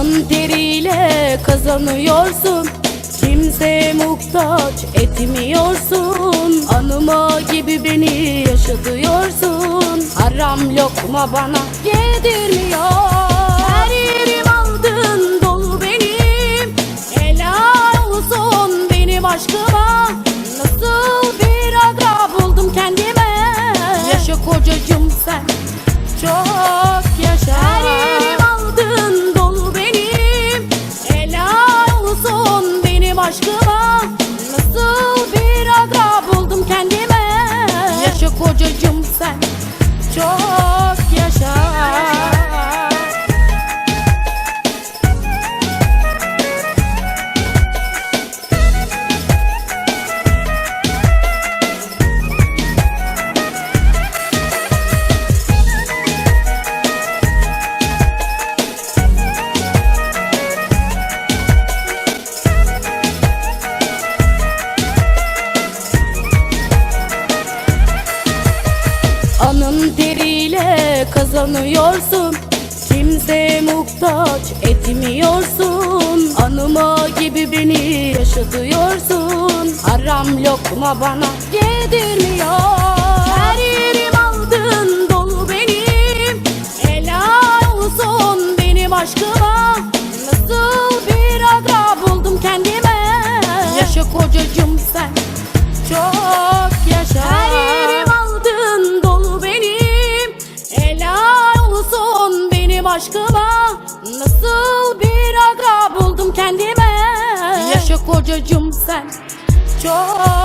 Alnın teriyle kazanıyorsun. Kimseye muhtaç etmiyorsun. Anıma gibi beni yaşatıyorsun. Haram lokma bana yedirmiyor. Her aldın dolu benim. Helal olsun benim aşkıma. Nasıl bir aga buldum kendime? Yaşa kocacım kazanıyorsun Kimseye muhtaç etmiyorsun. Anıma gibi beni yaşatıyorsun. Haram lokma bana yedirmiyor Her aldın dolu benim. Helal olsun benim aşkıma. Nasıl bir aga buldum kendime? Yaşa kocacım sen çok yaşa. Her aşkıma Nasıl bir aga buldum kendime? Yaşa kocacım sen çok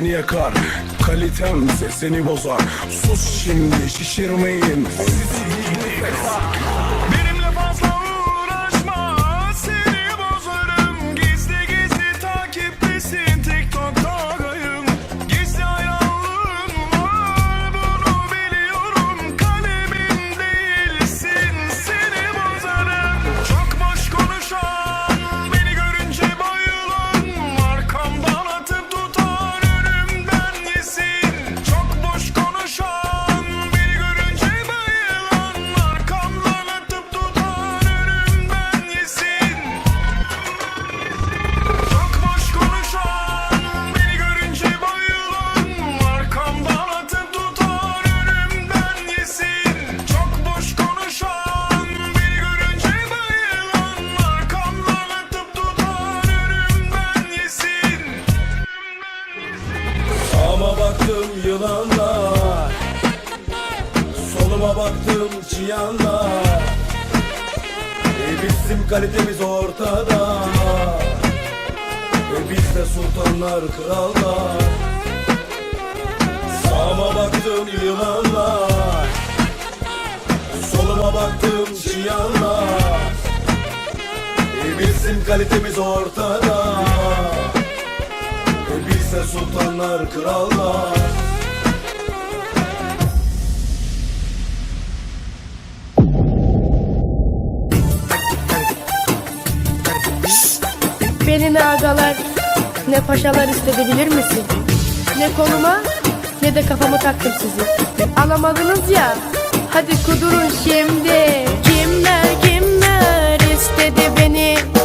seni yakar Kalitem seni bozar. Sus şimdi şişirmeyin Benimle kalitemiz ortada. Ve biz de sultanlar krallar. Sağıma baktım yılanlar. Soluma baktım çıyanlar. E bizim kalitemiz ortada. Ve biz de sultanlar krallar Beni ne agalar ne paşalar istedi bilir misin? Ne konuma ne de kafamı taktım sizi. Alamadınız ya hadi kudurun şimdi. Kimler kimler Güneş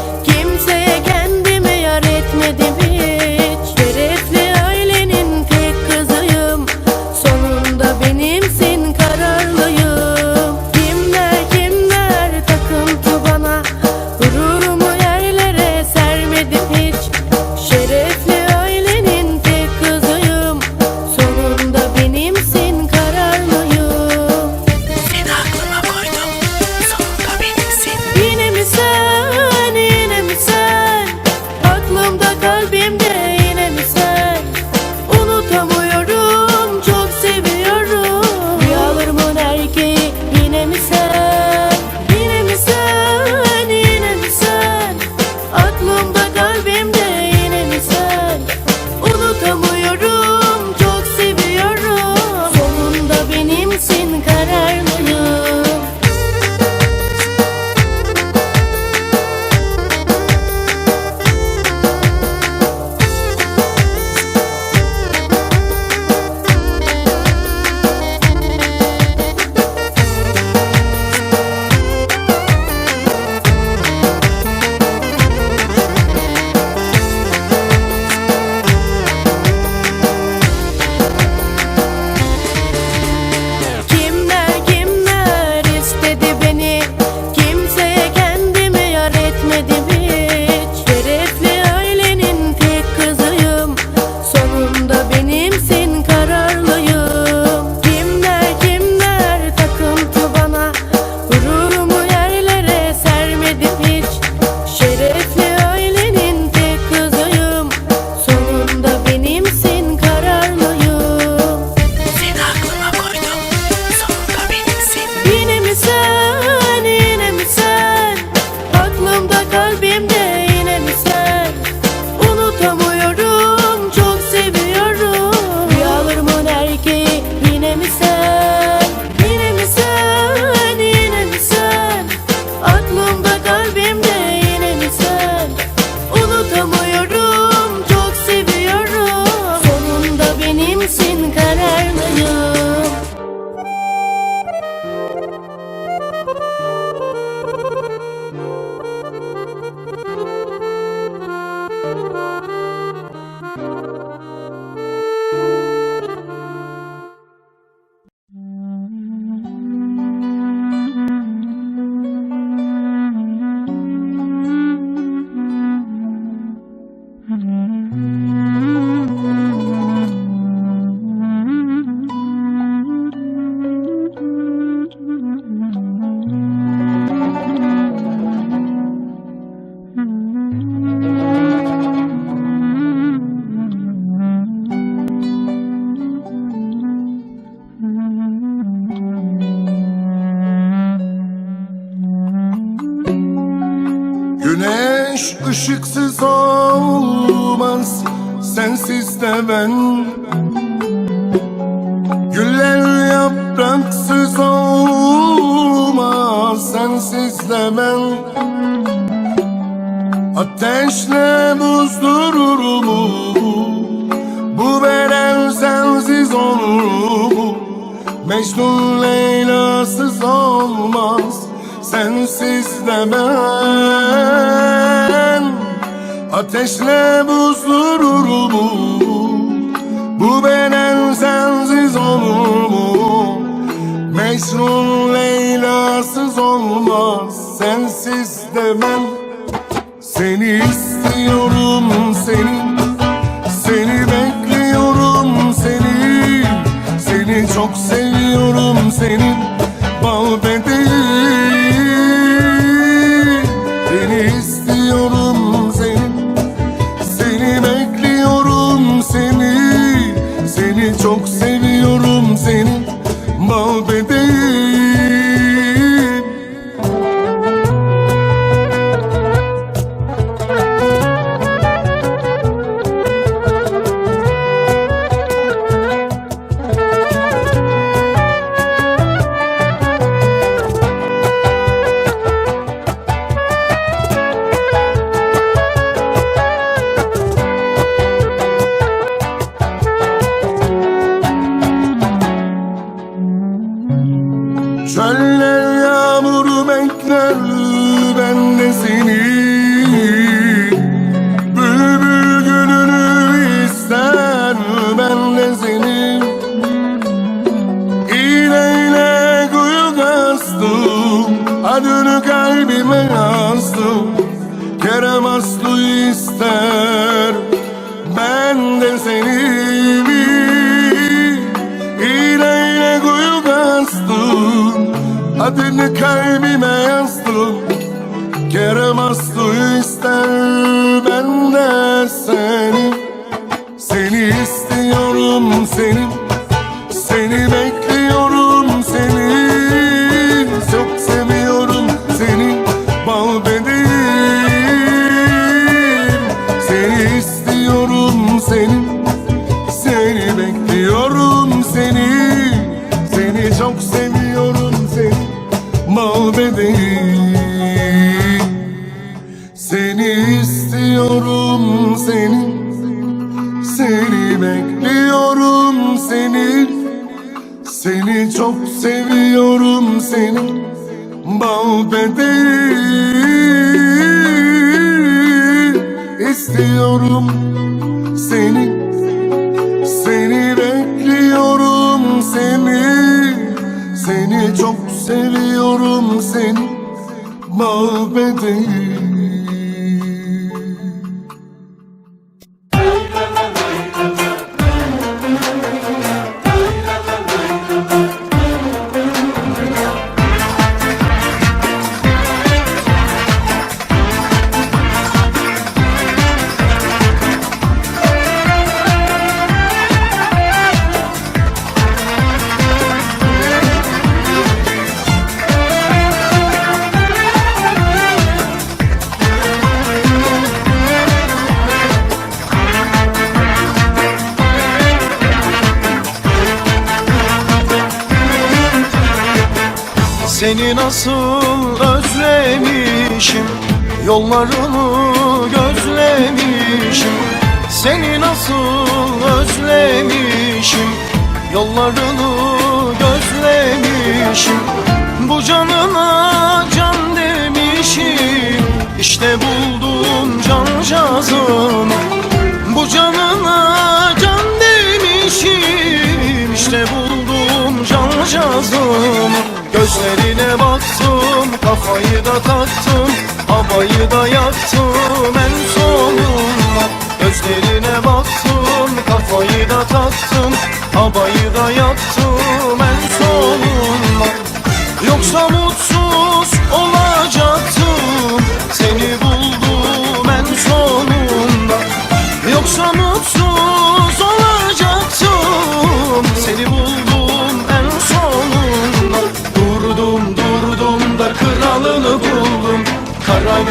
ben Güller yapraksız olmaz Sensiz de ben Ateşle buzdurur mu? Bu beden sensiz olur mu? Mecnun Leyla'sız olmaz Sensiz de ben Ateşle buzdurur mu? Bu beden sensiz olur mu? Mecnun Leyla'sız olmaz Sensiz de ben Seni istiyorum seni Seni bekliyorum seni. Seni çok seviyorum seni çok seviyorum seni. Bal Seni nasıl özlemişim? Yollarını gözlemişim. Seni nasıl özlemişim? Yollarını gözlemişim. Bu canına can demişim. İşte buldum cancağızımı Bu canına can demişim. İşte buldum cancağızımı Gözlerine baktım kafayı da taktım Havayı da yaktım. En sonunda Gözlerine baktım kafayı da taktım Havayı da yaktım. En sonunda Yoksa mutsuz olacaktım Seni buldum. En sonunda Yoksa mutsuz olacaktım Seni buldum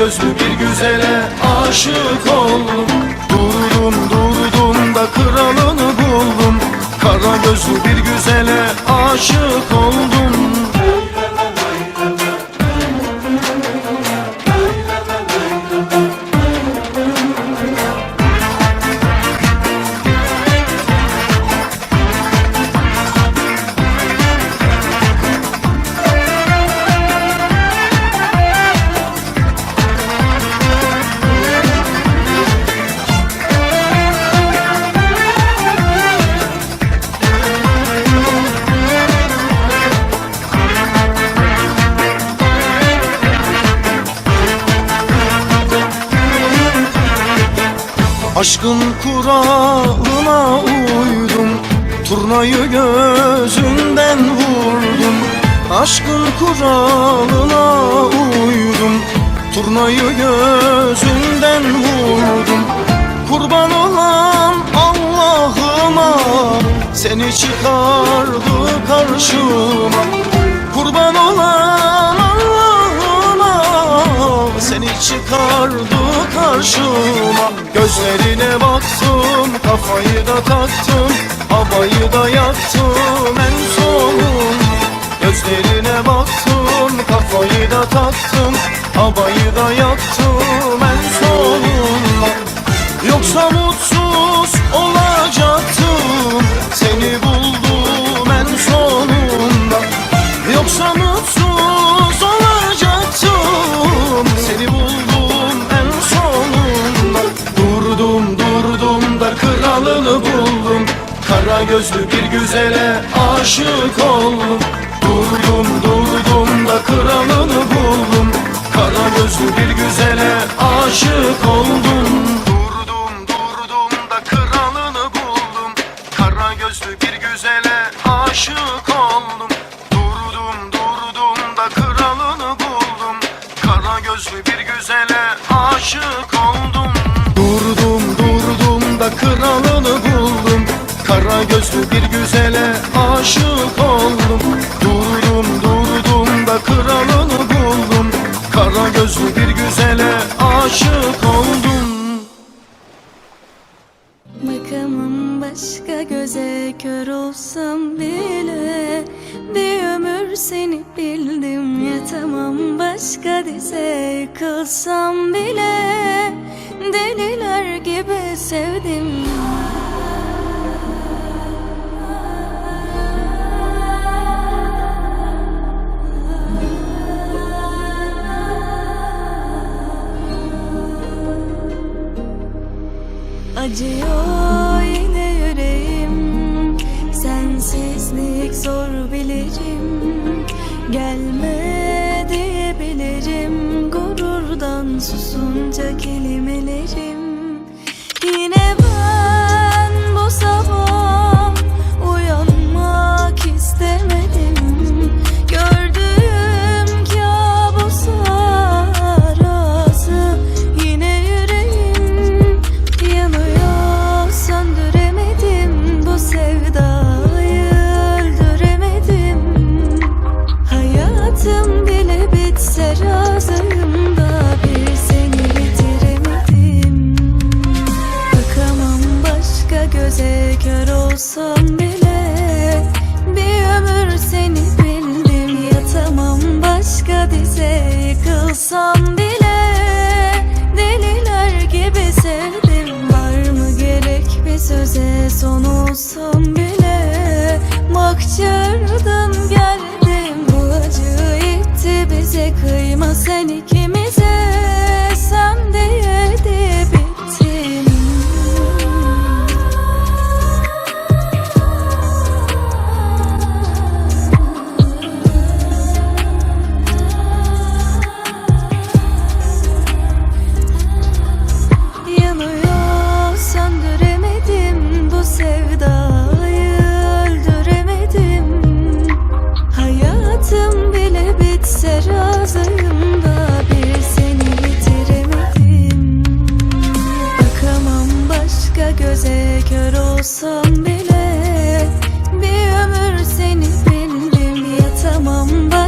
gözlü bir güzele aşık oldum. Durdum durdum da kralını buldum. Kara gözlü bir güzele aşık oldum kuralına uydum Turnayı gözünden vurdum. Aşkın kuralına uydum Turnayı gözünden vurdum. Kurban olan Allah'ıma Seni çıkardı karşıma. Kurban olan Allah'ıma Seni çıkardı karşıma. Gözlerine baktım Kafayı da taktım Havayı da yaktım en son Gözlerine baktım Kafayı da taktım Havayı da yaktım gözlü bir güzele aşık oldum. Durdum durdum da kralını buldum. Kara gözlü bir güzele aşık oldum. Durdum durdum da kralını buldum. Kara gözlü bir güzele aşık oldum. Durdum durdum da kralını buldum. Kara gözlü bir güzele aşık oldum. Durdum durdum da kralını buldum Kara gözlü bir güzele aşık oldum. Durdum durdum da kralını buldum. Kara gözlü bir güzele aşık oldum. Makamım başka göze kör olsam bile Bir ömür seni bildim. Yatamam başka dize Yıkılsam bile deliler gibi sevdim Kıyma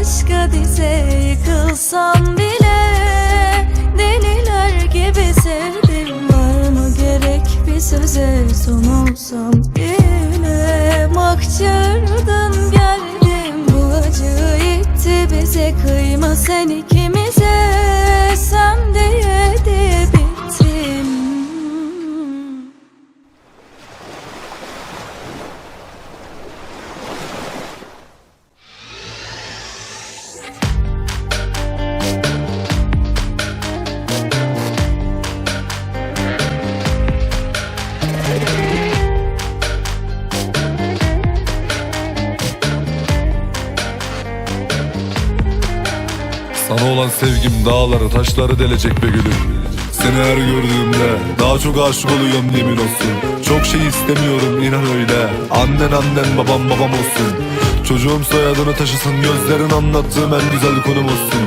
aşka dize yıkılsam bile Deliler gibi sevdim. Var mı gerek bir söze son olsam yine Makçırdan geldim. Bu acı itti bize kıyma sen ikimize. Sana olan sevgim dağları taşları delecek be gülüm. Seni her gördüğümde daha çok aşık oluyorum yemin olsun. Çok şey istemiyorum inan öyle. Annen annen babam babam olsun. Çocuğum soyadını taşısın gözlerin anlattığım en güzel konum olsun.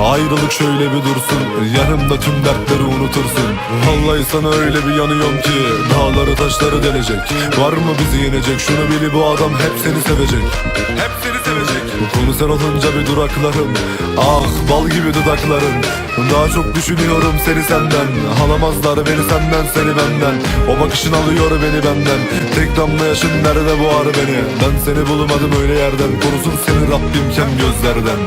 Ayrılık şöyle bir dursun Yanımda tüm dertleri unutursun. Vallahi sana öyle bir yanıyorum ki Dağları taşları delecek. Var mı bizi yenecek? Şunu bili bu adam hep seni sevecek. Hep seni konu sen olunca bir duraklarım. Ah bal gibi dudakların Daha çok düşünüyorum seni senden. Alamazlar beni senden seni benden. O bakışın alıyor beni benden. Tek damla yaşın nerede boğar beni? Ben seni bulmadım öyle yerden. Korusun seni Rabbim kem gözlerden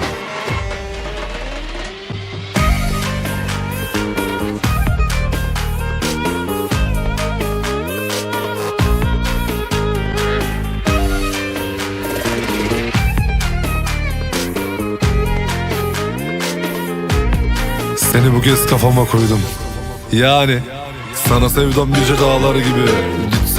Seni bu kez kafama koydum. Yani sana sevdam yüce dağlar gibi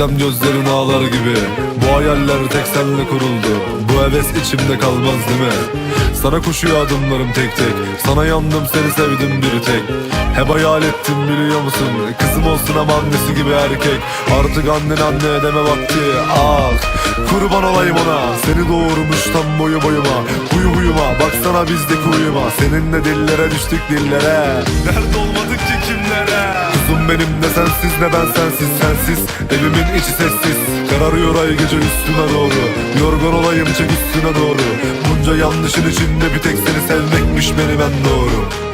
Gitsem gözlerin ağlar gibi. Bu hayaller tek senle kuruldu. Bu heves içimde kalmaz değil mi? Sana koşuyor adımlarım tek tek. Sana yandım seni sevdim bir tek. Hep hayal ettim biliyor musun? Kızım olsun ama annesi gibi erkek. Artık annen anne deme vakti. Ah kurban olayım ona. Seni doğurmuş tam boyu boyuma. Huyu huyuma. Baksana bizdeki uyuma Seninle dillere düştük dillere. Dert olmadık ki kimlere Kuzum benim ne sensiz ne ben sensiz sensiz. Evimin içi sessiz. Kararıyor ay gece üstüme doğru. Yorgun olayım çek üstüne doğru. Bunca yanlışın içinde bir tek seni sevmekmiş beni ben doğru